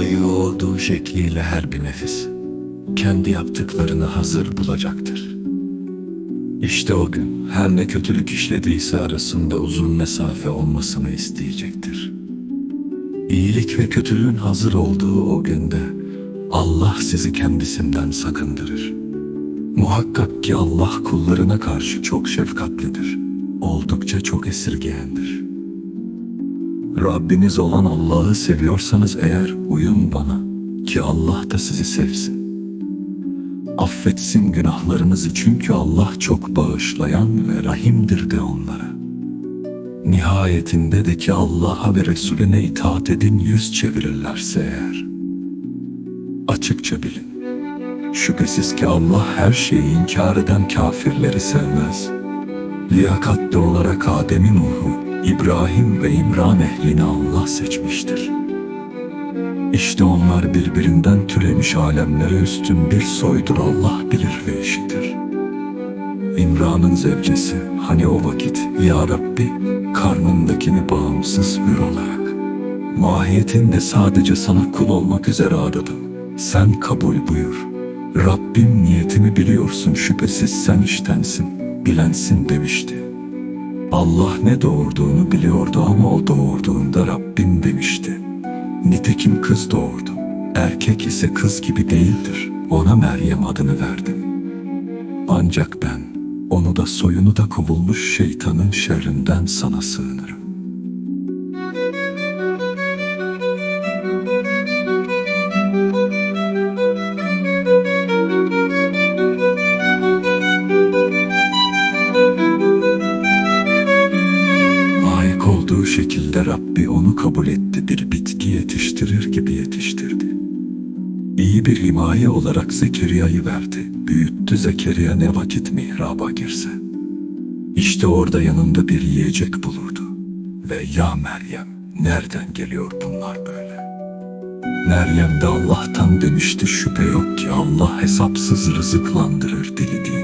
Doğduğu şekliyle her bir nefis kendi yaptıklarını hazır bulacaktır. İşte o gün her ne kötülük işlediyse arasında uzun mesafe olmasını isteyecektir. İyilik ve kötülüğün hazır olduğu o günde Allah sizi kendisinden sakındırır. Muhakkak ki Allah kullarına karşı çok şefkatlidir. Oldukça çok esirgeyendir. Rabbiniz olan Allah'ı seviyorsanız eğer uyun bana ki Allah da sizi sevsin. Affetsin günahlarınızı çünkü Allah çok bağışlayan ve rahimdir de onlara. Nihayetinde de ki Allah'a ve Resulüne itaat edin yüz çevirirlerse eğer. Açıkça bilin. Şüphesiz ki Allah her şeyi inkar eden kafirleri sevmez. Liyakatli olarak Adem'in Nuh'u, İbrahim ve İmran ehlini Allah seçmiştir. İşte onlar birbirinden türemiş alemlere üstün bir soydur Allah bilir ve işitir. İmran'ın zevcesi hani o vakit Ya Rabbi karnındakini bağımsız hür olarak mahiyetinde sadece sana kul olmak üzere aradım. Sen kabul buyur. Rabbim niyetimi biliyorsun şüphesiz sen iştensin, bilensin demişti. Allah ne doğurduğunu biliyordu ama o doğurduğunda Rabbim demişti. Nitekim kız doğurdu. Erkek ise kız gibi değildir. Ona Meryem adını verdim. Ancak ben onu da soyunu da kovulmuş şeytanın şerrinden sana sığınırım. Olduğu şekilde Rabbi onu kabul etti bir bitki yetiştirir gibi yetiştirdi. İyi bir himaye olarak Zekeriya'yı verdi. Büyüttü Zekeriya ne vakit mihraba girse. İşte orada yanında bir yiyecek bulurdu. Ve ya Meryem nereden geliyor bunlar böyle? Meryem de Allah'tan demişti şüphe yok ki Allah hesapsız rızıklandırır dilediğini.